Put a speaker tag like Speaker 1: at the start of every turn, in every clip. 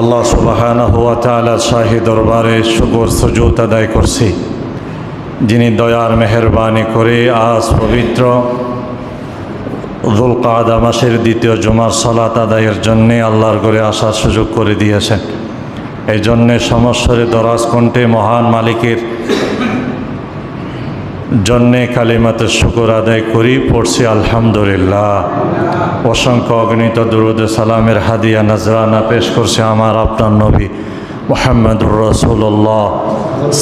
Speaker 1: আল্লাহ সুবাহানা হুয়া তালা শাহী দরবারে শুকর সুযোগ আদায় করছি। যিনি দয়ার মেহরবানি করে আজ পবিত্র দুলকাদা মাসের দ্বিতীয় জুমার সলাত আদায়ের জন্যে আল্লাহর করে আসার সুযোগ করে দিয়েছেন। এই জন্যে সমস্বরে দরাজ কণ্ঠে মহান মালিকের জন্যে কালিমাতে শুকর আদায় করি, পড়ছি আলহামদুলিল্লাহ। অসংখ্য অগণিত দুরুদ সালামের হাদিয়া, নজরানা পেশ করছে আমার আপনার নবী মোহাম্মদুর রসুল্লাহ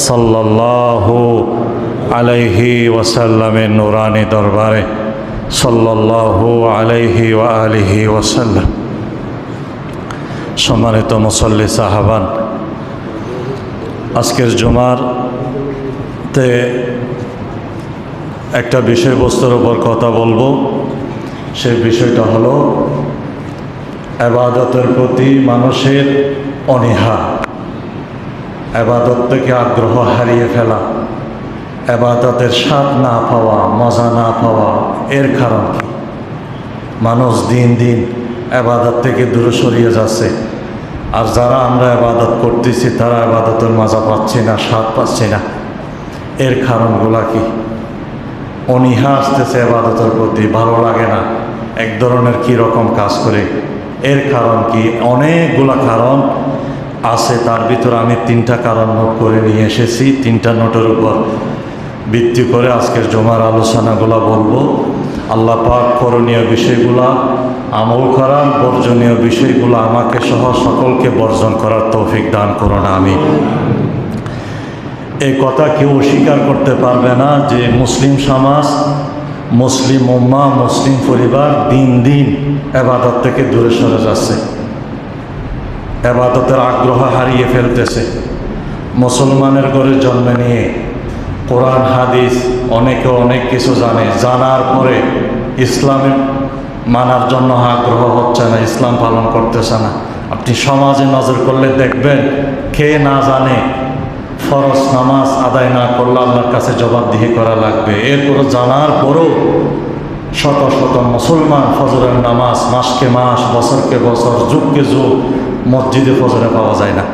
Speaker 1: সাল্লাল্লাহু আলাইহি ওয়াসাল্লামের নুরানি দরবারে সাল্লাল্লাহু আলাইহি আলিহি ওয়াসাল্লাম। সম্মানিত মুসল্লি সাহাবান, আজকের জুমার তে একটা বিষয়বস্তুর ওপর কথা বলব। সেই বিষয়টা হলো আবাদতের প্রতি মানুষের অনীহা। আবাদত থেকে আগ্রহ হারিয়ে ফেলা। আবাদতের স্বাদ না পাওয়া, মজা না পাওয়া, এর কারণ কি? মানুষ দিন দিন আবাদত থেকে দূরে সরিয়ে যাচ্ছে। আর যারা আমরা আবাদত করতেছি, তারা আবাদতের মজা পাচ্ছি না, স্বাদ পাচ্ছি না। এর কারণগুলা কি? অনীহা আসতেছে আবাদতের প্রতি, ভালো লাগে না। এক ধরনের কী রকম কাজ করে? এর কারণ কি? অনেকগুলা কারণ আছে, তার ভিতরে আমি তিনটা কারণ নোট করে নিয়ে এসেছি, তিনটা নোটের উপর ভিত্তি করে আজকের জমার আলোচনাগুলো বলব। আল্লাহ পাক করণীয় বিষয়গুলা, আমল করার বর্জনীয় বিষয়গুলো আমাকে সহ সকলকে বর্জন করার তৌফিক দান করুন আমি এই কথা কেউ অস্বীকার করতে পারবে না যে মুসলিম সমাজ মুসলিম উম্মা, মুসলিম পরিবার দিন দিন এবাদত থেকে দূরে সরে যাচ্ছে। এবাদতের আগ্রহ হারিয়ে ফেলতেছে। মুসলমানের ঘরে জন্ম নিয়ে কোরআন, হাদিস অনেকে অনেক কিছু জানে। জানার পরে ইসলামে মানার জন্য আগ্রহ হচ্ছে না, ইসলাম পালন করতেছে না। আপনি সমাজে নজর করলে দেখবেন, কে না জানে ফরজ নামাজ আদায় না করলে আল্লাহর কাছে জবাবদিহি করা লাগবে। এরপর জানার পরও শত শত মুসলমান ফজরের নামাজ মাসকে মাস, বছরকে বছর, যুগকে যুগ মসজিদে ফজরে পাওয়া যায় না।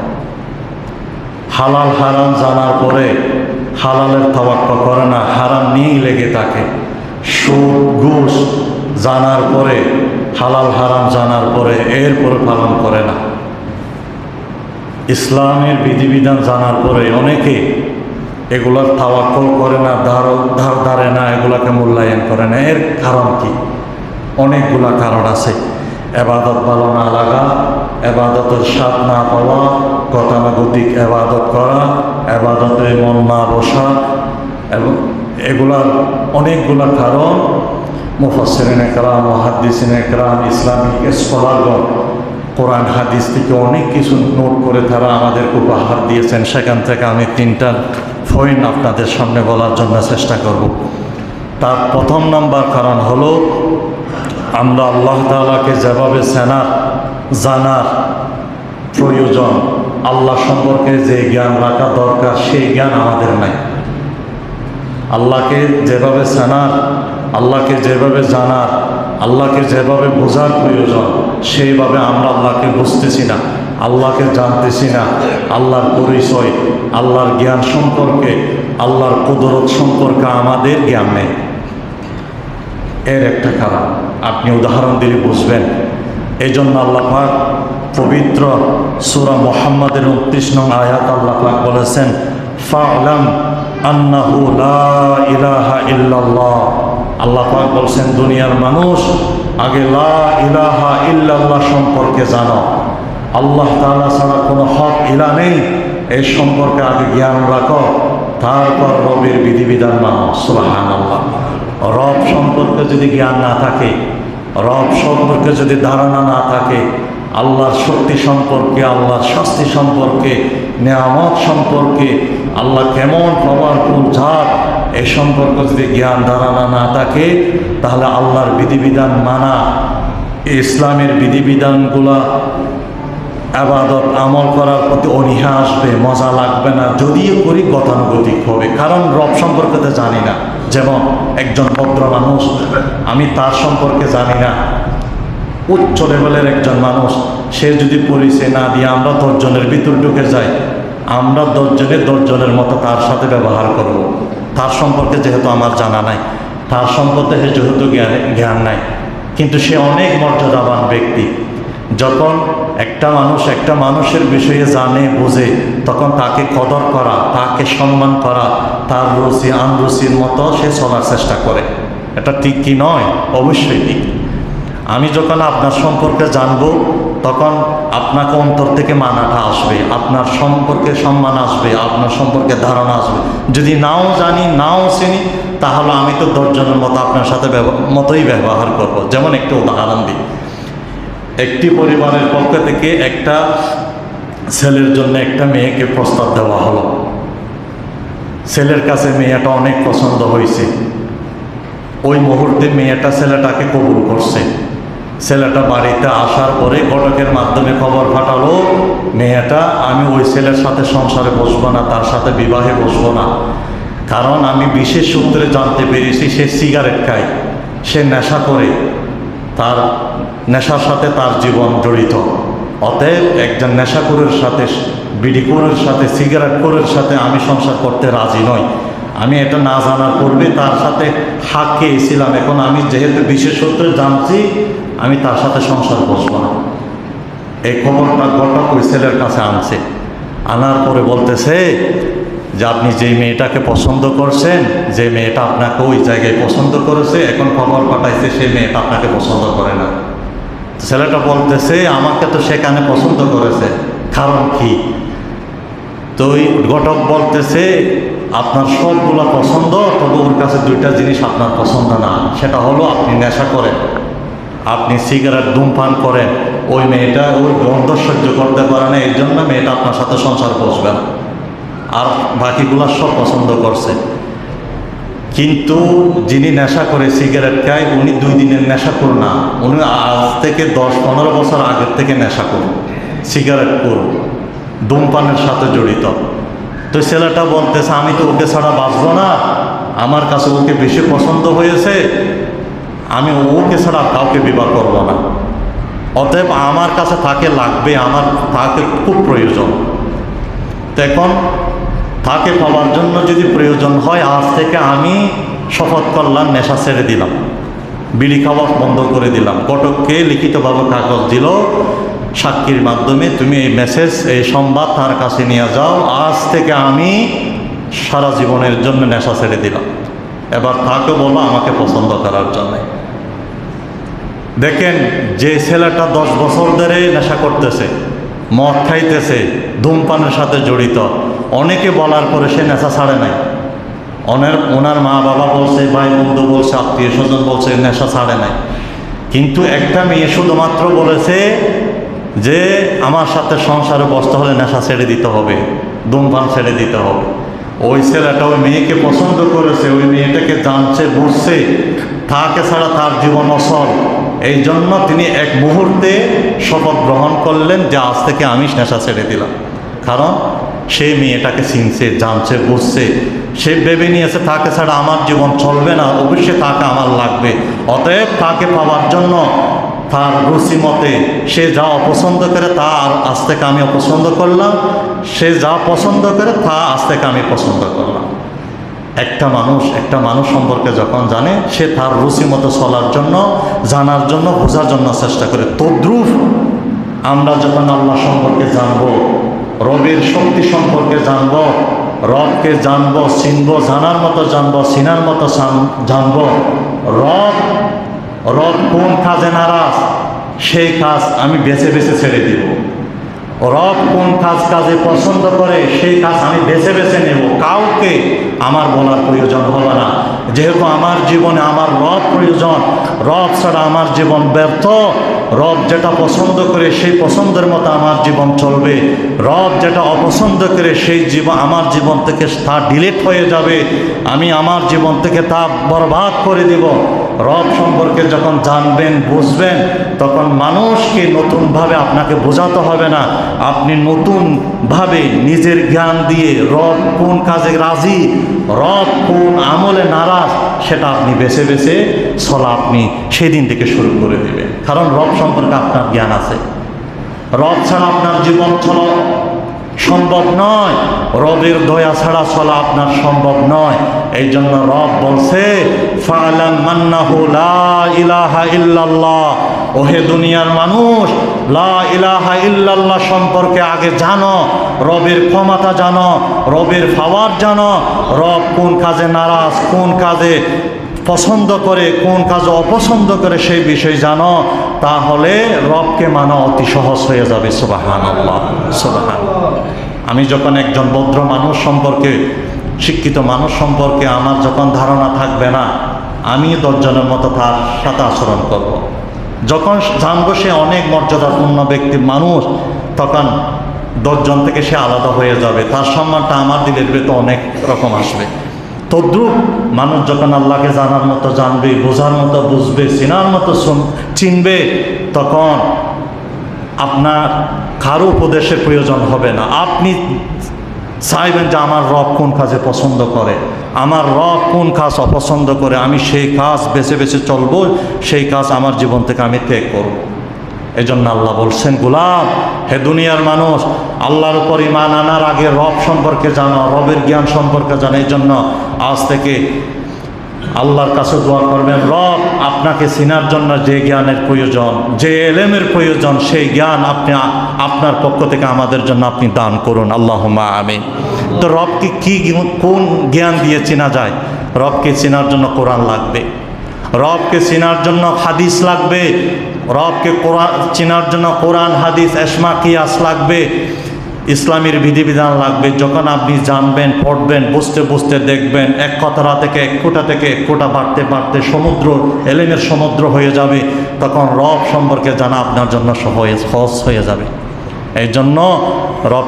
Speaker 1: হালাল হারাম জানার পরে হালালের তবাক্ক করে না, হারাম নিয়েই লেগে থাকে। সুদ, ঘুষ জানার পরে, হালাল হারাম জানার পরে এরপরে পালন করে না। ইসলামের বিধিবিধান জানার পরে অনেকে এগুলার তাওয়াক্কল করে না, ধার ধার ধারে না, এগুলাকে মূল্যায়ন করে না। এর কারণ কি? অনেকগুলা কারণ আছে। এবাদত ভালো না লাগা, এবাদতের স্বাদ না পাওয়া, গতানুগতিক এবাদত করা, এবাদতে মন না বসা, এবং এগুলার অনেকগুলা কারণ মুফাসরিন একরাম মহাদ্দিসিন একরাম ইসলামিক স্কলারগণ কোরআন হাদিস থেকে অনেক কিছু নোট করে তারা আমাদের উপহার দিয়েছেন। সেখান থেকে আমি তিনটা পয়েন্ট আপনাদের সামনে বলার জন্য চেষ্টা করব। তার প্রথম নাম্বার কারণ হলো, আমরা আল্লাহ তালাকে যেভাবে সেনার জানার প্রয়োজন, আল্লাহ সম্পর্কে যে জ্ঞান রাখা দরকার, সেই জ্ঞান আমাদের নাই। আল্লাহকে যেভাবে সেনার আল্লাহকে যেভাবে জানার আল্লাহকে যেভাবে বোঝার প্রয়োজন, সেইভাবে আমরা আল্লাহকে বুঝতেছি না, আল্লাহকে জানতেছি না, আল্লাহর পরিচয়, আল্লাহর জ্ঞান সম্পর্কে, আল্লাহর কুদরত সম্পর্কে আমাদের জ্ঞান নেই। এর একটা কারণ, আপনি উদাহরণ দিলে বুঝবেন। এই জন্য আল্লাহ পাক পবিত্র সুরা মোহাম্মদের উনত্রিশ নং আয়াত আল্লাহ পাক বলেছেন, ফালাম আন্নাহু লা ইলাহা ইল্লাল্লাহ। আল্লাহ পাক বলছেন, দুনিয়ার মানুষ আগে লা ইলাহা সম্পর্কে জানো। আল্লাহ তাআলা ছাড়া কোনো হক, ইলা নেই। এই সম্পর্কে আগে জ্ঞান রাখো। তারপর রবের বিধিবিধান মানো। সুবহানাল্লাহ। রব সম্পর্কে যদি জ্ঞান না থাকে, রব সম্পর্কে যদি ধারণা না থাকে, আল্লাহর শক্তি সম্পর্কে, আল্লাহর শাস্তি সম্পর্কে, নেয়ামত সম্পর্কে, আল্লাহ কেমন পাওয়ারফুল ঝাড় এই সম্পর্ক যদি জ্ঞান ধারণা না থাকে, তাহলে আল্লাহর বিধিবিধান মানা, ইসলামের বিধিবিধানগুলা আবাদত আমল করার প্রতি অনীহা আসবে, মজা লাগবে না, যদিও করি গতানুগতিক হবে। কারণ রব সম্পর্কে তো জানি না। যেমন একজন ভদ্র মানুষ, আমি তার সম্পর্কে জানি না। উচ্চ লেভেলের একজন মানুষ, সে যদি পরিচয় না দিয়ে আমরা দশজনের ভিতর ঢুকে যাই আমরা দশজনের দশজনের মতো তার সাথে ব্যবহার করব। তার সম্পর্কে যেহেতু আমার জানা নাই, তার সম্পর্কে যেহেতু জ্ঞান জ্ঞান নাই। কিন্তু সে অনেক মর্যাদাবান ব্যক্তি। যখন একটা মানুষ একটা মানুষের বিষয়ে জানে, বোঝে, তখন তাকে কদর করা, তাকে সম্মান করা, তার রুচি, আনরুচির মতো সে চলার চেষ্টা করে। এটা ঠিক কি নয়? অবশ্যই ঠিক। আমি যখন আপনার সম্পর্কে জানব তখন আপনাকে অন্তর থেকে মানাটা আসবে, আপনার সম্পর্কে সম্মান আসবে, আপনার সম্পর্কে ধারণা আসবে। যদি নাও জানি, নাও চিনি, তাহলে আমি তো দশজনের মতো আপনার সাথে মতোই ব্যবহার করব। যেমন একটি উদাহরণ দিই। একটি পরিবারের পক্ষ থেকে একটা ছেলের জন্য একটা মেয়েকে প্রস্তাব দেওয়া হলো। ছেলের কাছে মেয়েটা অনেক পছন্দ হয়েছে। ওই মুহূর্তে মেয়েটা ছেলেটাকে কবুল করছে। ছেলেটা বাড়িতে আসার পরে ঘটকের মাধ্যমে খবর পাঠালো মেয়েটা আমি ওই ছেলের সাথে সংসারে বসবো না, তার সাথে বিবাহে বসবো না। কারণ আমি বিশেষ সূত্রে জানতে পেরেছি, সে সিগারেট খায়, সে নেশা করে, তার নেশার সাথে তার জীবন জড়িত। অতএব একজন নেশাখোরের সাথে বিড়িখোরের সাথে, সিগারেট সিগারেটখোরের সাথে আমি সংসার করতে রাজি নই। আমি এটা না জানার পূর্বে তার সাথে হাক খেয়েছিলাম। এখন আমি যেহেতু বিশেষ সূত্রে জানছি আমি তার সাথে সংসার বসবো না। এই খবরটা ঘটক ওই ছেলের কাছে আনছে। আনার পরে বলতেছে যে, আপনি যেই মেয়েটাকে পছন্দ করছেন, যে মেয়েটা আপনাকে ওই জায়গায় পছন্দ করেছে, এখন খবর পাঠাইছে সেই মেয়েটা আপনাকে পছন্দ করে না। ছেলেটা বলতেছে, আমাকে তো সেখানে পছন্দ করেছে। কারণ কি? তো ওই ঘটক বলতেছে, আপনার সবগুলো পছন্দ, তবে ওর কাছে দুইটা জিনিস আপনার পছন্দ না। সেটা হলো আপনি নেশা করেন। আপনি সিগারেট ধূমপান করেন, ওই মেয়েটা ওই গন্ধ সহ্য করতে পারে না এই জন্য মেয়েটা আপনার সাথে সংসার বসবে আর বাকিগুলা সব পছন্দ করছে। কিন্তু যিনি নেশা করে সিগারেট খায়, উনি দুই দিনের নেশা করুন না, উনি আজ থেকে দশ পনেরো বছর আগের থেকে নেশা করুন, সিগারেট করুন, ধূমপানের সাথে জড়িত। তো ছেলেটা বলতেছে, আমি তো ওকে ছাড়া বাঁচবো না, আমার কাছে ওকে বেশি পছন্দ হয়েছে আমি ওকে ছাড়া কাউকে বিবাহ করব না। অতএব আমার কাছে তাকে লাগবে, আমার তাকে খুব প্রয়োজন। তখন তাকে পাওয়ার জন্য যদি প্রয়োজন হয়, আজ থেকে আমি শপথ করলাম, নেশা ছেড়ে দিলাম। বিড়ি খাওয়া বন্ধ করে দিলাম। কটককে লিখিতভাবে কাগজ দিল, সাক্ষীর মাধ্যমে, তুমি এই মেসেজ এই সংবাদ তার কাছে নিয়ে যাও। আজ থেকে আমি সারা জীবনের জন্য নেশা ছেড়ে দিলাম। এবার তাকে বলো, আমাকে পছন্দ করার জন্যে। দেখেন, যে ছেলেটা দশ বছর ধরে নেশা করতেছে, মদ খাইতেছে, ধূমপানের সাথে জড়িত, অনেকে বলার পরে সে নেশা ছাড়ে নাই। অনের ওনার মা বাবা বলছে, ভাই বন্ধু বলছে, আত্মীয় স্বজন বলছে, নেশা ছাড়ে নাই। কিন্তু একটা মেয়ে শুধুমাত্র বলেছে যে, আমার সাথে সংসারে বসতে হলে নেশা ছেড়ে দিতে হবে, ধূমপান ছেড়ে দিতে হবে। ওই ছেলেটা ওই মেয়েকে পছন্দ করেছে, ওই মেয়েটাকে জানছে, বুঝছে তাকে ছাড়া তার জীবন অসল এই জন্য তিনি এক মুহূর্তে শপথ গ্রহণ করলেন যে আজ থেকে আমি নেশা ছেড়ে দিলাম। কারণ সে মেয়েটাকে চিনছে, জানছে, বুঝছে। সে ভেবে নিয়েছে, তাকে ছাড়া আমার জীবন চলবে না, অবশ্যই তাকে আমার লাগবে। অতএব তাকে পাওয়ার জন্য তার রুচি মতে সে যা অপছন্দ করে তা আর আজ থেকে আমি অপছন্দ করলাম। সে যা পছন্দ করে তা আজ থেকে আমি পছন্দ করলাম। একটা মানুষ একটা মানুষ সম্পর্কে যখন জানে, সে তার রুচি মতো চলার জন্য, জানার জন্য, বোঝার জন্য চেষ্টা করে। তদ্রুপ আমরা যখন আল্লাহ সম্পর্কে জানব, রবের শক্তি সম্পর্কে জানব, রবকে জানব, চিনব, জানার মতো জানব, চিনার মতো জান- জানব, রব রব কোন কাজে নারাজ? সেই কাজ আমি বেছে বেছে ছেড়ে দিব। রব কোন কাজ কাজে পছন্দ করে, সেই কাজ আমি বেছে বেছে নেব। কাউকে আমার বলার প্রয়োজন হবে না। যেহেতু আমার জীবনে আমার রব প্রয়োজন, রব ছাড়া আমার জীবন ব্যর্থ। রব যেটা পছন্দ করে, সেই পছন্দের মতো আমার জীবন চলবে। রব যেটা অপছন্দ করে, সেই জীবন আমার জীবন থেকে তা ডিলিট হয়ে যাবে। আমি আমার জীবন থেকে তা বরবাদ করে দিব। রব সম্পর্কে যখন জানবেন, বুঝবেন, তখন মানুষকে নতুনভাবে আপনাকে বোঝাতে হবে না। আপনি নতুনভাবে নিজের জ্ঞান দিয়ে রব কোন কাজে রাজি, রব কোন আমলে নারাজ, সেটা আপনি বেছে বেছে চলা আপনি সেদিন থেকে শুরু করে দেবেন। কারণ রব সম্পর্কে আপনার জ্ঞান আছে। রব ছাড়া আপনার জীবন চলা সম্ভব নয়। রবের দয়া ছাড়া চলা আপনার সম্ভব নয়। এই জন্য রব বলছে ওহে দুনিয়ার মানুষ, লা ইলাহা ইল্লাল্লাহ সম্পর্কে আগে জানো, রবের ক্ষমতা জানো, রবের ফাওয়ার জানো, রব কোন কাজে নারাজ, কোন কাজে পছন্দ করে, কোন কাজ অপছন্দ করে সেই বিষয় জানো, তাহলে রবকে মানা অতি সহজ হয়ে যাবে সুবাহান আল্লাহ সুবাহান। আমি যখন একজন ভদ্র মানুষ সম্পর্কে শিক্ষিত মানুষ সম্পর্কে আমার যখন ধারণা থাকবে না, আমি দশজনের মতো তার সাথে আচরণ করব। যখন জানব সে অনেক মর্যাদাপূর্ণ ব্যক্তি মানুষ, তখন দশজন থেকে সে আলাদা হয়ে যাবে। তার সম্মানটা আমার দিলের ভেতর অনেক রকম আসবে। তদ্রুপ মানুষ যখন আল্লাহকে জানার মতো জানবে, বোঝার মতো বুঝবে, চিনার মতো চিনবে, তখন আপনার কারও উপদেশের প্রয়োজন হবে না। আপনি চাইবেন যে আমার রব কোন কাজে পছন্দ করে? আমার রব কোন কাজ অপছন্দ করে? আমি সেই কাজ বেছে বেছে চলব, সেই কাজ আমার জীবন থেকে আমি ত্যাগ করব। এই জন্য আল্লাহ বলছেন, গুলাম, হে দুনিয়ার মানুষ, আল্লাহর উপর ইমান আনার আগে রব সম্পর্কে জানো, রবের জ্ঞান সম্পর্কে জানো। এই জন্য আজ থেকে আল্লাহর কাছে দোয়া করবেন, রব আপনাকে চিনার জন্য যে জ্ঞানের প্রয়োজন, যে এলেমের প্রয়োজন, সেই জ্ঞান আপনি আপনার পক্ষ থেকে আমাদের জন্য আপনি দান করুন। আল্লাহ আমি তো রবকে কি কোন জ্ঞান দিয়ে চেনা যায়? রবকে চেনার জন্য কোরআন লাগবে। রবকে চেনার জন্য হাদিস লাগবে। রবকে কোরআন চেনার জন্য কোরআন, হাদিস, এসমা, কিয়াস লাগবে। ইসলামের বিধিবিধান লাগবে, যখন আপনি জানবেন, পড়বেন, বুঝতে বুঝতে দেখবেন, এক কথাটা থেকে এক কোটা থেকে এক কোটা বাড়তে বাড়তে সমুদ্র, এলেমের সমুদ্র হয়ে যাবে, তখন রব সম্পর্কে জানা আপনার জন্য সহজ সহজ হয়ে যাবে। এই জন্য রব,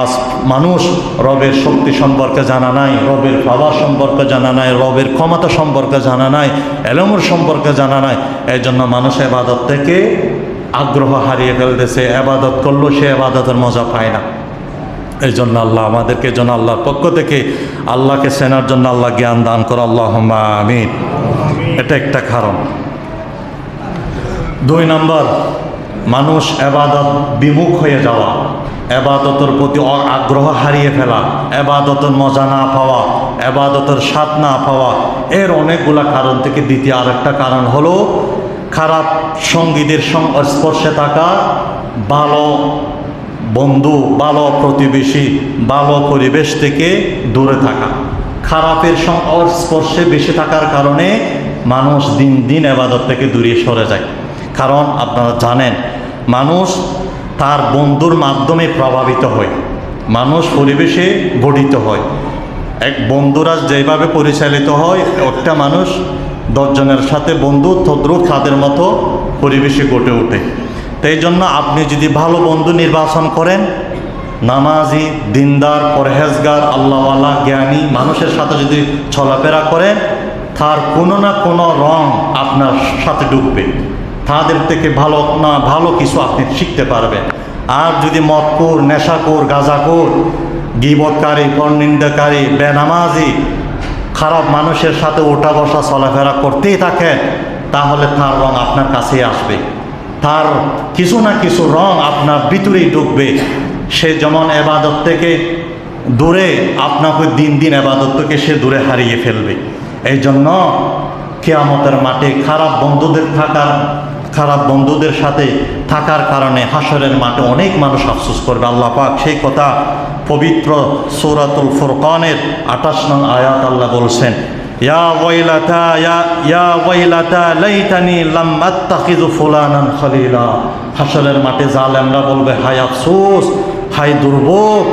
Speaker 1: আজ মানুষ রবের শক্তি সম্পর্কে জানা নাই, রবের পাওয়ার সম্পর্কে জানা নাই, রবের ক্ষমতা সম্পর্কে জানা নাই, এলমুর সম্পর্কে জানা নাই, এই জন্য মানুষ এবাদত থেকে আগ্রহ হারিয়ে ফেলতেছে আবাদত করলেও সে আবাদতের মজা পায় না। এই জন্য আল্লাহ আমাদেরকে যেন আল্লাহর পক্ষ থেকে আল্লাহকে চেনার জন্য আল্লাহ জ্ঞান দান করো। আল্লাহ আমিন। এটা একটা কারণ। দুই নম্বর, মানুষ এবাদত বিমুখ হয়ে যাওয়া, এবাদতের প্রতি আগ্রহ হারিয়ে ফেলা, এবাদতের মজা না পাওয়া, এবাদতের স্বাদ না পাওয়া, এর অনেকগুলা কারণ থেকে দ্বিতীয় আরেকটা কারণ হলো খারাপ সঙ্গীদের সং- স্পর্শে থাকা ভালো বন্ধু, ভালো প্রতিবেশী, ভালো পরিবেশ থেকে দূরে থাকা। খারাপের সং- স্পর্শে বেশি থাকার কারণে মানুষ দিন দিন এবাদত থেকে দূরে সরে যায়। কারণ আপনারা জানেন, মানুষ তার বন্ধুর মাধ্যমে প্রভাবিত হয়। মানুষ পরিবেশে গঠিত হয়। এক বন্ধুরা যেভাবে পরিচালিত হয়, একটা মানুষ দশজনের সাথে বন্ধু তদ্রুপ তাদের মতো পরিবেশে গড়ে ওঠে। তাই জন্য আপনি যদি ভালো বন্ধু নির্বাচন করেন, নামাজি, দিনদার, পরহেজগার, আল্লাহওয়ালা, জ্ঞানী মানুষের সাথে যদি চলাফেরা করেন, তার কোনো না কোনো রং আপনার সাথে ডুববে তাদের থেকে ভালো না ভালো কিছু আপনি শিখতে পারবেন। আর যদি মদকুর নেশাকুর গাঁজাকুর গিবৎকারী, পরনিন্দাকারী, বেনামাজি খারাপ মানুষের সাথে ওঠা বসা চলাফেরা করতেই থাকে তাহলে তার রং আপনার কাছেই আসবে। তার কিছু না কিছু রং আপনার ভিতরেই ঢুকবে। সে যেমন এবাদত থেকে দূরে আপনাকে দিন দিন এবাদত থেকে সে দূরে হারিয়ে ফেলবে। এই জন্য কেয়ামতের মাঠে খারাপ বন্ধুদের থাকার খারাপ বন্ধুদের সাথে থাকার কারণে হাসরের মাঠে অনেক মানুষ আফসোস করবে। আল্লাহ পাক সেই কথা পবিত্র সৌরাতুল ফুরকানের আঠাশ নং আয়াত আল্লাহ বলছেন হাসরের মাঠে জালেমরা বলবে, হায় আফসোস, হায় দুর্ভোগ,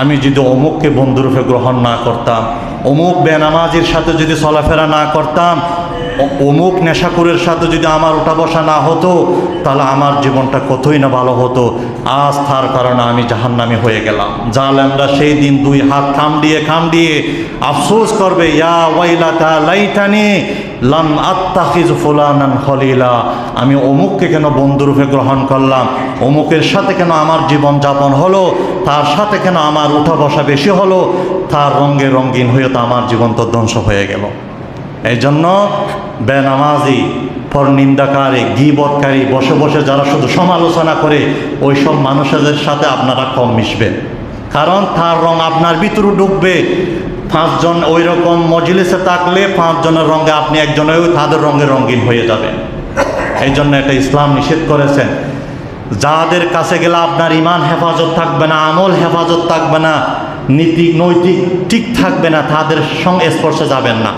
Speaker 1: আমি যদি অমুককে বন্ধুরূপে গ্রহণ না করতাম, অমুক বেনামাজির সাথে যদি চলাফেরা না করতাম অমুক নেশাকুরের সাথে যদি আমার ওঠা বসা না হতো, তাহলে আমার জীবনটা কতই না ভালো হতো। আজ তার কারণে আমি জাহান্নামি হয়ে গেলাম। জালেমরা সেই দিন দুই হাত খাম দিয়ে আফসোস করবে, ইয়া ওয়াইলাতা লাইতানি লাম আত্তাখিজ ফুলানান খলিলা। আমি অমুককে কেন বন্ধুরূপে গ্রহণ করলাম? অমুকের সাথে কেন আমার জীবন যাপন হলো? তার সাথে কেন আমার উঠা বসা বেশি হলো? তার রঙে রঙিন হয়ে তো আমার জীবন তো ধ্বংস হয়ে গেল। এই জন্য বেনামাজি পর নিন্দাকারী গিবৎকারী, বসে বসে যারা শুধু সমালোচনা করে ওই সব মানুষদের সাথে আপনারা কম মিশবেন। কারণ তার রং আপনার ভিতরে ঢুকবে পাঁচজন ওই রকম মজলিসে থাকলে পাঁচজনের রঙে আপনি একজনেও তাদের রঙে রঙিন হয়ে যাবেন। এই জন্য এটা ইসলাম নিষেধ করেছেন। যাদের কাছে গেলে আপনার ইমান হেফাজত থাকবে না, আমল হেফাজত থাকবে না, নীতি, নৈতিক ঠিক থাকবে না, তাদের সঙ্গে স্পর্শে যাবেন না।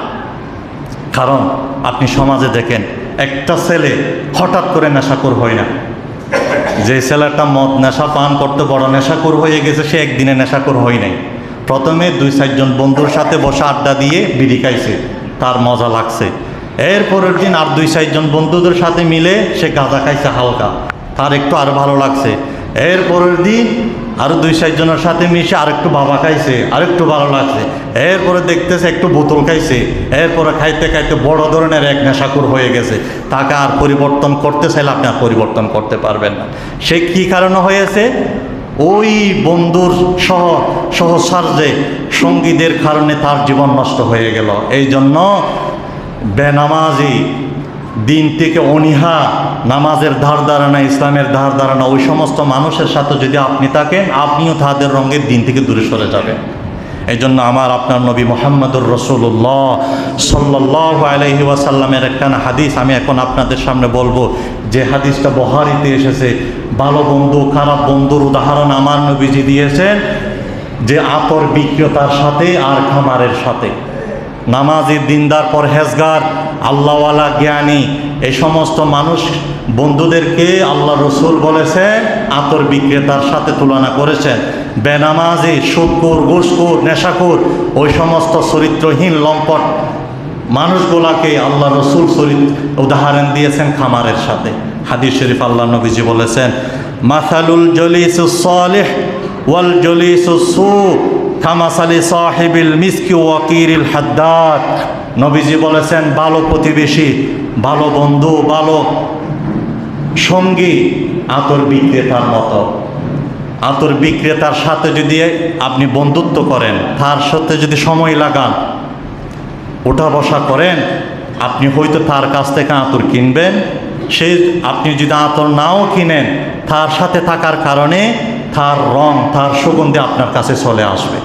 Speaker 1: কারণ আপনি সমাজে দেখেন, একটা ছেলে হঠাৎ করে নেশাকর হয় না। যে ছেলেটা মদ, নেশা পান করতে বড় নেশাকর হয়ে গেছে, সে একদিনে নেশাকর হয় নাই। প্রথমে দুই, চারজন বন্ধুর সাথে বসে আড্ডা দিয়ে বিড়ি খাইছে, তার মজা লাগছে। এর পরের দিন আর দুই, চারজন বন্ধুদের সাথে মিলে সে গাঁজা খাইছে হালকা। তার একটু আরও ভালো লাগছে। এর পরের দিন আরও দুই চারজনের সাথে মিশে আরেকটু বাবা খাইছে, আরেকটু ভালো লাগছে। এরপরে দেখতেছে একটু বোতল খাইছে এরপরে খাইতে খাইতে বড় ধরনের এক নেশাকুর হয়ে গেছে। তাকে আর পরিবর্তন করতে চাইলে আপনি আর পরিবর্তন করতে পারবেন না। সে কি কারণে হয়েছে? ওই বন্ধুর সহ সহসার্যে সঙ্গীদের কারণে তার জীবন নষ্ট হয়ে গেল। এই জন্য বেনামাজি দিন থেকে অনীহা নামাজের ধার ধারণা, ইসলামের ধার ধারণা, ওই সমস্ত মানুষের সাথে যদি আপনি থাকেন, আপনিও তাদের রঙের দিন থেকে দূরে সরে যাবেন। এই জন্য আমার আপনার নবী মোহাম্মদুর রসুল্লাহ সাল্লাহ আলহি ওয়াসাল্লামের একখানা হাদিস আমি এখন আপনাদের সামনে বলব। যে হাদিসটা বহারিতে এসেছে, ভালো বন্ধু, খারাপ বন্ধুর উদাহরণ আমার নবীজি দিয়েছেন, যে আতর বিক্রেতার সাথে আর খামারের সাথে। নামাজি দিনদার পর পরহেজগার, আল্লাহওয়ালা জ্ঞানী, এই সমস্ত মানুষ বন্ধুদেরকে আল্লাহ রসুল বলেছেন আতর বিক্রেতার সাথে তুলনা করেছেন বেনামাজি সুদকুর ঘুষকুর নেশাকুর ওই সমস্ত চরিত্রহীন, লম্পট মানুষগুলাকে আল্লাহ রসুল চরিত্র উদাহরণ দিয়েছেন খামারের সাথে। হাদিস শরীফ আল্লাহ নবীজি বলেছেন, মাসালুল জলিসুস সালেহ ওয়াল জলিসুস সু কামাসালি সাহেবিল মিসকি ওয়াকিরিল হাদ্দাদ। নবীজি বলেছেন, ভালো প্রতিবেশী, ভালো বন্ধু, ভালো সঙ্গী আতর বিক্রেতার মতো। আতর বিক্রেতার সাথে যদি আপনি বন্ধুত্ব করেন, তার সাথে যদি সময় লাগান, ওঠা বসা করেন, আপনি হয়তো তার কাছ থেকে আতর কিনবেন। সে আপনি যদি আতর নাও কিনেন, তার সাথে থাকার কারণে তার রং, তার সুগন্ধি আপনার কাছে চলে আসবে।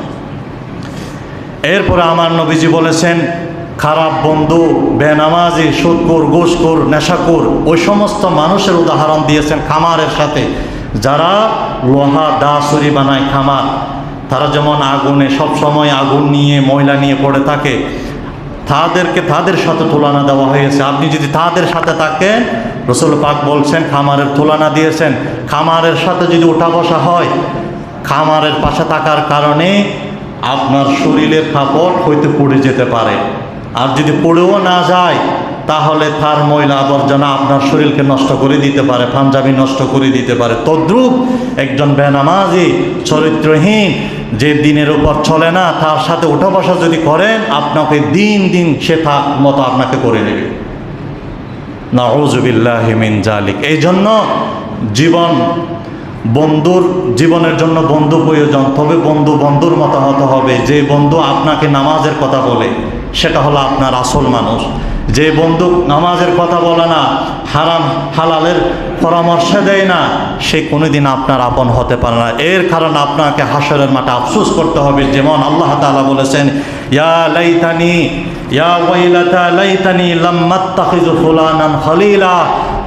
Speaker 1: এরপরে আমার নবীজি বলেছেন খারাপ বন্ধু, বেনামাজি সুদকুর ঘুষকুর নেশাকুর ওই সমস্ত মানুষের উদাহরণ দিয়েছেন খামারের সাথে। যারা লোহা দা ছুরি বানায় খামার, তারা যেমন আগুনে সব সময় আগুন নিয়ে, ময়লা নিয়ে পড়ে থাকে, তাদেরকে তাদের সাথে তুলনা দেওয়া হয়েছে। আপনি যদি তাদের সাথে থাকেন, রসুল পাক বলছেন, খামারের তুলনা দিয়েছেন। খামারের সাথে যদি ওঠা বসা হয়, খামারের পাশে থাকার কারণে আপনার শরীরের কাপড় হইতে পড়ে যেতে পারে। আর যদি পড়েও না যায়, তাহলে তার ময়লা আবর্জনা আপনার শরীরকে নষ্ট করে দিতে পারে, পাঞ্জাবি নষ্ট করে দিতে পারে। তদ্রুপ একজন বেনামাজি, চরিত্রহীন, যে দিনের উপর চলে না, তার সাথে ওঠা বসা যদি করেন, আপনাকে দিন দিন সে তার মতো আপনাকে করে নেবে। নাউজুবিল্লাহিমিন জালিক এই জন্য জীবন বন্ধুর, জীবনের জন্য বন্ধু প্রয়োজন, তবে বন্ধু বন্ধুর মতো হতে হবে। যে বন্ধু আপনাকে নামাজের কথা বলে সেটা হলো আপনার আসল মানুষ। যে বন্দুক নামাজের কথা বলে না, হারাম, হালালের পরামর্শ দেয় না, সে কোনোদিন আপনার আপন হতে পারে না। এর কারণ আপনাকে হাসরের মাঠে আফসুস করতে হবে, যেমন আল্লাহ তালা বলেছেন, ইয়া লাইতানি ইয়া লাইতানি লাম্মাত্তাখিজু ফুলানান খলিলা।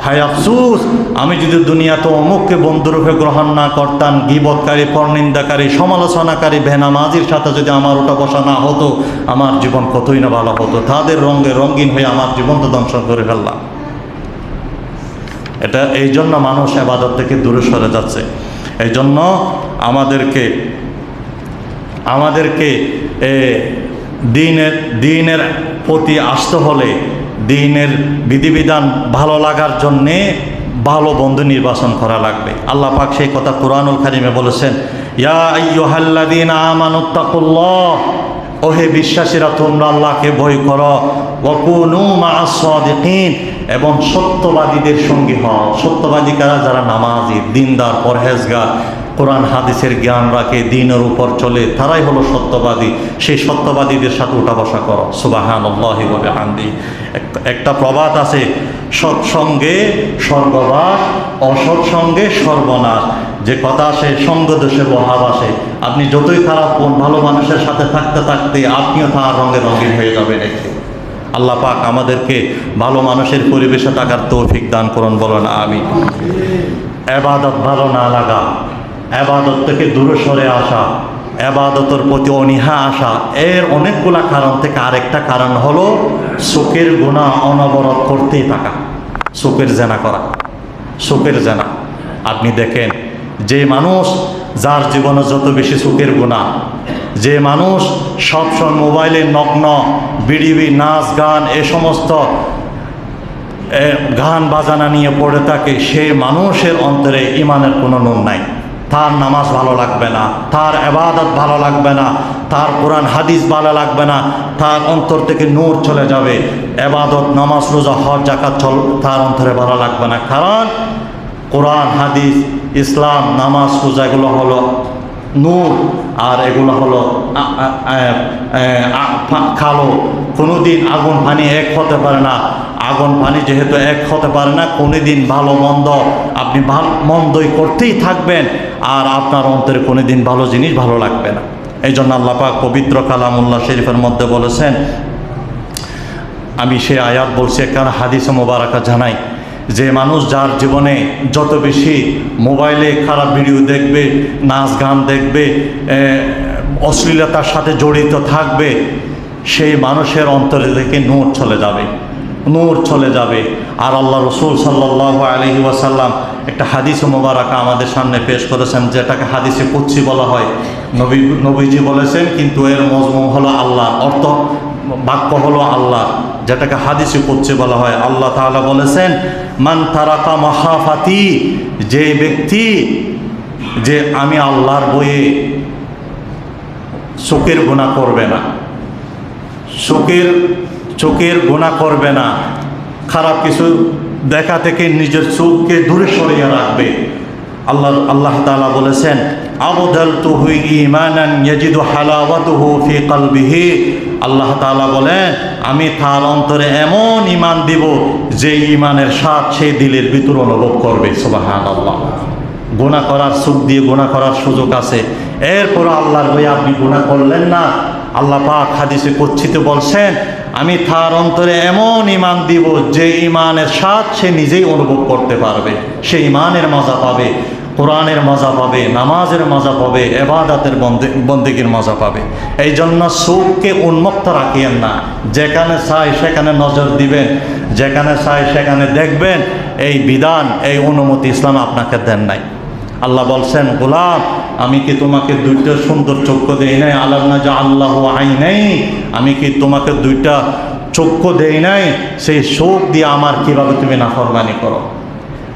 Speaker 1: হায় আফসুস আমি যদি দুনিয়াতে অমুককে বন্ধুরূপে গ্রহণ না করতাম গিবৎকারী পরনিন্দাকারী সমালোচনাকারী ভেনামাজির সাথে যদি আমার ওটা বসা না হতো আমার জীবন কতই না ভালো হতো? তাদের রঙে রঙিন হয়ে আমার জীবন তো ধ্বংস করে ফেললাম। এটা এই জন্য মানুষ আবাদত থেকে দূরে সরে যাচ্ছে। এই জন্য আমাদেরকে আমাদেরকে এ, দিনের দিনের প্রতি আসতে হলে দিনের বিধিবিধান ভালো লাগার জন্যে ভালো বন্ধু নির্বাচন করা লাগবে। আল্লাহ পাক সেই কথা কোরআনুল কারিমে বলেছেন ওহে বিশ্বাসীরা, তোমরা আল্লাহকে ভয় করো এবং সত্যবাদীদের সঙ্গী হও। সত্যবাদী কারা? যারা নামাজি, দিনদার, পরহেজগার। কোরআন হাদিসের জ্ঞান রাখে, দিনের উপর চলে, তারাই হলো সত্যবাদী। সেই সত্যবাদীদের সাথে উঠা বসা করো। সুবাহান আল্লাহি হান্দি একটা প্রবাদ আছে, সৎসঙ্গে স্বর্গবাস, অসৎসঙ্গে সর্বনাশ। যে কথা আসে, সঙ্গ দোষে বহাব আসে। আপনি যতই খারাপ হন, ভালো মানুষের সাথে থাকতে থাকতে আপনিও তার রঙে রঙিন হয়ে যাবেন একদিন আল্লাহ পাক আমাদেরকে ভালো মানুষের পরিবেশে থাকার তৌফিক দান করুন, বলেন আমি এবাদত ভালো না লাগা। এবাদত থেকে দূরে সরে আসা, এবাদতের প্রতি অনীহা আসা, এর অনেকগুলা কারণ থেকে আরেকটা কারণ হলো চোখের গুণা অনবরত করতেই থাকা চোখের জেনা করা চোখের জেনা। আপনি দেখেন, যে মানুষ যার জীবনে যত বেশি চোখের গুণা যে মানুষ সবসময় মোবাইলে নগ্ন, বিড়িবি, নাচ, গান, এ সমস্ত গান বাজানা নিয়ে পড়ে থাকে সেই মানুষের অন্তরে ইমানের কোনো নুন নাই। তার নামাজ ভালো লাগবে না, তার এবাদত ভালো লাগবে না, তার কোরআন হাদিস ভালো লাগবে না, তার অন্তর থেকে নূর চলে যাবে। এবাদত নামাজ, রোজা, হজ জাকাত চল, তার অন্তরে ভালো লাগবে না। কারণ কোরআন, হাদিস, ইসলাম, নামাজ, রোজা, এগুলো হলো নূর আর এগুলো হলো কালো। কোনোদিন আগুন পানি এক হতে পারে না। আগুন পানি যেহেতু এক হতে পারে না, কোনোদিন ভালো মন্দ আপনি ভালো মন্দই করতেই থাকবেন, আর আপনার অন্তরে কোনোদিন ভালো জিনিস ভালো লাগবে না। এই জন্য আল্লাহ পাক পবিত্র কালামুল্লাহ শরীফের মধ্যে বলেছেন, আমি সে আয়াত বলছি কারণ হাদিসে মোবারকা জানাই। যে মানুষ যার জীবনে যত বেশি মোবাইলে খারাপ ভিডিও দেখবে, নাচ গান দেখবে অশ্লীলতার সাথে জড়িত থাকবে, সেই মানুষের অন্তরে থেকে নূর চলে যাবে। নূর চলে যাবে। আর আল্লাহ রসুল সাল্লাহ আলহি ওয়াসাল্লাম একটা হাদিসে মোবারকা আমাদের সামনে পেশ করেছেন, যেটাকে হাদিসে কুচ্ছি বলা হয়। নবী, নবীজি বলেছেন, কিন্তু এর মজমুম হলো আল্লাহ অর্থ, বাক্য হলো আল্লাহ, যেটাকে হাদিসে কুচ্ছি বলা হয়। আল্লাহ তাআলা বলেছেন, মান তারাকা মাহাফাতি যে ব্যক্তি, যে আমি আল্লাহর বইয়ে শোকের গুণা করবে না। চোখের চোখের গোনা করবে না। খারাপ কিছু দেখা থেকে নিজের চোখকে দূরে সরিয়ে রাখবে। আল্লাহ আল্লাহ তাআলা বলেছেন আবদাল তুহু ইমানান ইয়াজিদু আল্লাহ তাআলা বলেন, আমি তার অন্তরে এমন ইমান দিব যে ইমানের স্বাদ সেই দিলের ভিতর অনুভব করবে। সুবহানাল্লাহ। গুণা করার সুখ দিয়ে গুণা করার সুযোগ আছে। এরপর আল্লাহর বই আপনি গুণা করলেন না। আল্লাহ পাক হাদিসে কচ্ছিতে বলছেন আমি তার অন্তরে এমন ইমান দিব যে ইমানের স্বাদ সে নিজেই অনুভব করতে পারবে। সে ইমানের মজা পাবে, কোরআনের মজা পাবে, নামাজের মজা পাবে, এবাদাতের বন্দে- বন্দেগীর মজা পাবে। এই জন্য সুখকে উন্মুক্ত রাখিয়েন না। যেখানে চাই সেখানে নজর দিবেন, যেখানে চাই সেখানে দেখবেন, এই বিধান, এই অনুমতি ইসলাম আপনাকে দেন নাই। আল্লাহ বলছেন, গোলাম, আমি কি তোমাকে দুইটা সুন্দর চক্ষু দেই নাই? আল্লাহ না যে আল্লাহ আই নাই আমি কি তোমাকে দুইটা চক্ষু দেই নাই? সেই শোক দিয়ে আমার কীভাবে তুমি নাফরমানি করো?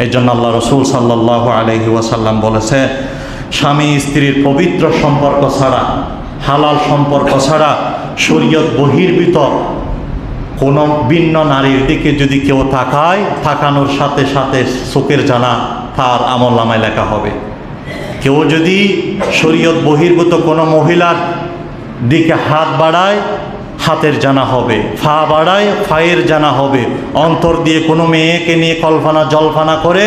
Speaker 1: এই জন্য আল্লাহ রসুল সাল্লাহ আলহি ওয়াসাল্লাম বলেছে, স্বামী স্ত্রীর পবিত্র সম্পর্ক ছাড়া, হালাল সম্পর্ক ছাড়া শরীয়ত বহির্ভূত কোনো ভিন্ন নারীর দিকে যদি কেউ তাকায়, তাকানোর সাথে সাথে চোখের জানা তার আমল নামায় লেখা হবে। কেউ যদি শরীয়ত বহির্ভূত কোনো মহিলার দিকে হাত বাড়ায়, হাতের জানা হবে। ফা বাড়ায়, ফায়ের জানা হবে। অন্তর দিয়ে কোনো মেয়েকে নিয়ে কল্পনা জল্পনা করে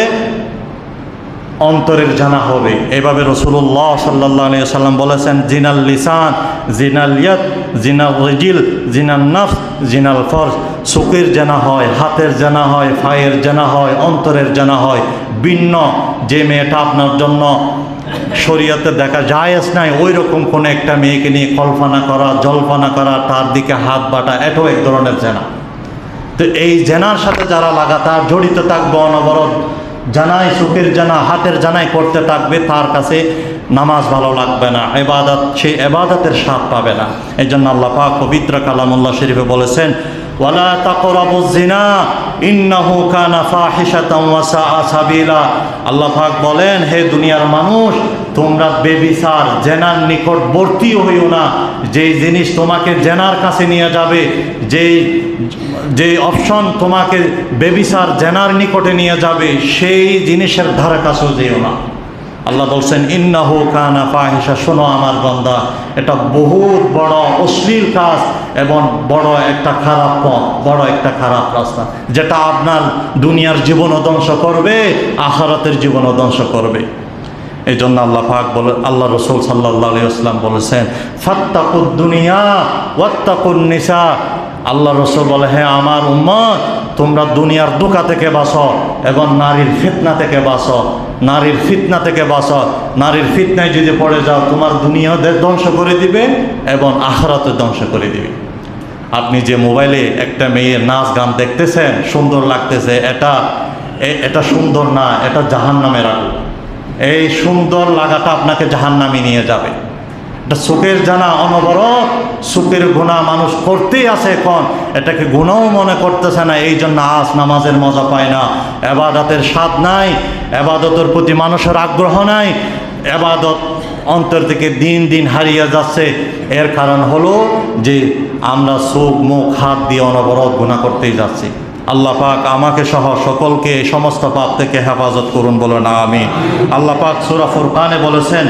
Speaker 1: অন্তরের জানা হবে। এভাবে রসুল্লাহ সাল্লাহ সাল্লাম বলেছেন, জিনাল লিসান, জিনাল ইয়াত জিনাল রিজিল, জিনাল নফ জিনাল ফরজ। চোখের জানা হয়, হাতের জানা হয় ফায়ের জানা হয়, অন্তরের জানা হয়, ভিন্ন যে মেয়েটা আপনার জন্য শরীয়তে দেখা জায়েজ নাই ওই রকম কোনো একটা মেয়েকে নিয়ে কল্পনা করা, জল্পনা করা, তার দিকে হাত বাটা, এটাও এক ধরনের জেনা। তো এই জেনার সাথে যারা লাগাতার জড়িত থাকবে, অনবরত জানাই, চোখের জানা, হাতের জানাই করতে থাকবে, তার কাছে নামাজ ভালো লাগবে না, এবাদত সেই এবাদতের স্বাদ পাবে না। এই জন্য আল্লাহ পাক পবিত্র কালামুল্লাহ শরীফে বলেছেন ওয়ালা তাকরাবু জিনা ইন্নাহু কানা ফাহিশাতাম ওয়া সাআ সাবিলা। আল্লাহ পাক বলেন, হে দুনিয়ার মানুষ, তোমরা বেবিচার, জেনার নিকটবর্তী হইও না। যেই জিনিস তোমাকে জেনার কাছে নিয়ে যাবে, যেই যে অপশন তোমাকে বেবিচার, জেনার নিকটে নিয়ে যাবে, সেই জিনিসের ধারে কাছেও যেও না। আল্লাহ বলছেন, ইন্নাহু কানা ফাহিসা শোনো আমার গন্দা এটা বহুত বড় অশ্লীল কাজ এবং বড় একটা খারাপ পথ, বড় একটা খারাপ রাস্তা, যেটা আপনার দুনিয়ার জীবনও ধ্বংস করবে, আখারাতের জীবনও ধ্বংস করবে। এই জন্য আল্লাহ পাক বলে, আল্লাহ রসুল সাল্লাহ আসলাম বলেছেন, ফাত্তাকুদ দুনিয়া ওয়াত্তাকুন আল্লাহ রসুল বলে হ্যাঁ আমার উম্মত, তোমরা দুনিয়ার দোকা থেকে বাঁচো, এবং নারীর ফিতনা থেকে বাঁচো, নারীর ফিতনা থেকে বাঁচো। নারীর ফিতনায় যদি পড়ে যাও, তোমার দুনিয়াদের ধ্বংস করে দিবে, এবং আখরাতে ধ্বংস করে দিবে। আপনি যে মোবাইলে একটা মেয়ের নাচ গান দেখতেছেন, সুন্দর লাগতেছে, এটা এটা সুন্দর না, এটা জাহান নামে রাখো এই সুন্দর লাগাটা আপনাকে জাহান নামে নিয়ে যাবে। এটা সুখের জানা অনবরত, সুখের গুণা মানুষ করতেই আছে এখন। এটাকে গুণাও মনে করতেছে না, এই জন্য আজ নামাজের মজা পায় না। এবাদতের স্বাদ নাই, এবাদতের প্রতি মানুষের আগ্রহ নাই, এবাদত অন্তর থেকে দিন দিন হারিয়ে যাচ্ছে। এর কারণ হলো যে আমরা চোখ, মুখ, হাত দিয়ে অনবরত গুণা করতেই যাচ্ছি। আল্লাহ পাক আমাকে সহ সকলকে এই সমস্ত পাপ থেকে হেফাজত করুন বলে না আমি আল্লাহ পাক সুরা ফুরকানে বলেছেন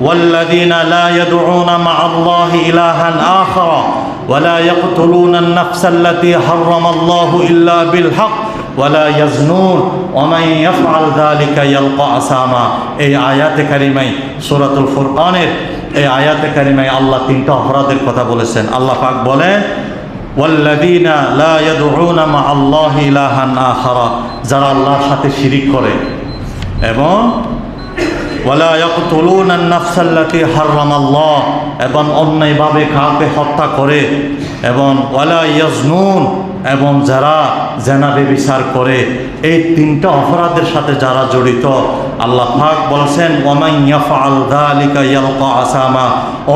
Speaker 1: والذين لا يدعون مع الله إلها آخر ولا يقتلون النفس التي حرم الله إلا بالحق ولا يزنون ومن يفعل ذلك يلقى أساما এই আয়াতে কারিমাই সূরাতুল ফুরকানের এই আয়াতে কারিমাই আল্লাহ তিনটা অপরাধের কথা বলেছেন আল্লাহ পাক বলেন والذين لا يدعون مع الله إلها آخر যারা আল্লাহর সাথে শিরিক করে এবং ওয়ালা ইয়াকতুলুনা আন-নাফসাল্লাতী হারামাল্লাহ, এবং অন্যায়ভাবে কাউকে হত্যা করে, এবং ওয়ালা ইয়াজনুন, এবং যারা জেনাবে বিচার করে, এই তিনটা অপরাধের সাথে যারা জড়িত, আল্লাহ পাক বলছেন আসামা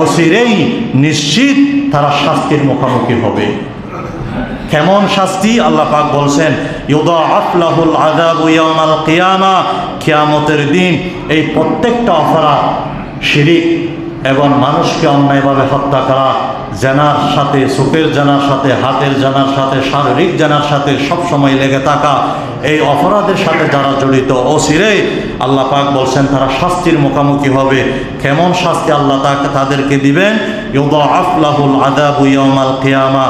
Speaker 1: অচিরেই নিশ্চিত তারা শাস্তির মুখোমুখি হবে। কেমন শাস্তি? আল্লাহ পাক বলছেন, ইউদাআফ লাহুল আযাবু ইয়াউমাল কিয়ামা কিয়ামতের দিন এই প্রত্যেকটা অপরাধ শিরিক এবং মানুষকে অন্যায়ভাবে হত্যা করা, জানার সাথে চোখের জানার সাথে, হাতের জানার সাথে, শারীরিক জানার সাথে সব সময় লেগে থাকা এই অপরাধের সাথে যারা জড়িত অচিরে আল্লাহ পাক বলছেন তারা শাস্তির মুখোমুখি হবে। কেমন শাস্তি আল্লাহ তাকে, তাদেরকে দিবেন? ইউদাআফ লাহুল আযাবু ইয়াউমাল কিয়ামা।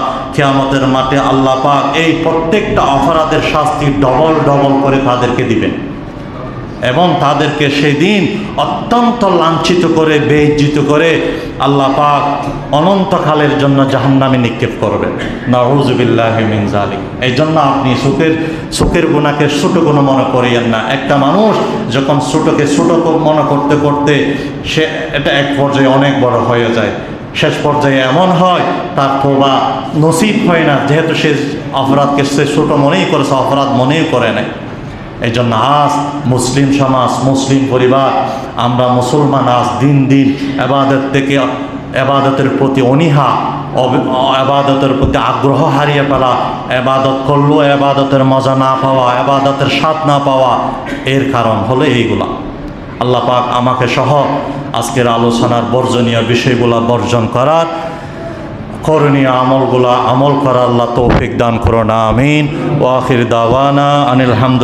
Speaker 1: মাঠে আল্লাহ পাক এই প্রত্যেকটা অপরাধের শাস্তি ডবল ডবল করে তাদেরকে দিবেন। এবং তাদেরকে সেদিন অত্যন্ত লাঞ্ছিত করে বেইজ্জিত করে আল্লাহ পাক অনন্তকালের জন্য জাহান্নামে নিক্ষেপ করবেন নাউজুবিল্লাহ মিন জালিক এই জন্য আপনি সুখের সুখের গুণাকে ছোটো গুণ মনে করিয়েন না। একটা মানুষ যখন ছোটোকে ছোটো মনে করতে করতে সে এটা এক পর্যায়ে অনেক বড় হয়ে যায়। শেষ পর্যায়ে এমন হয়, তার তোবা নসিব হয় না। যেহেতু সে অপরাধকে সে ছোটো মনেই করেছে, অপরাধ মনেই করে নেয় এই জন্য আজ মুসলিম সমাজ, মুসলিম পরিবার, আমরা মুসলমান আজ দিন দিন এবাদত থেকে এবাদতের প্রতি অনীহা এবাদতের প্রতি আগ্রহ হারিয়ে ফেলা, এবাদত করলেও এবাদতের মজা না পাওয়া, এবাদতের স্বাদ না পাওয়া, এর কারণ হলো এইগুলা। আল্লাহ পাক আমাকে সহ আজকের আলোচনার বর্জনীয় বিষয়গুলো বর্জন করার করণীয় আমলগুলা আমল করার আল্লাহ তৌফিক দান করোনা, আমিন। ওয়াখির দাওয়ানা আনিল হামদুলিল্লাহ।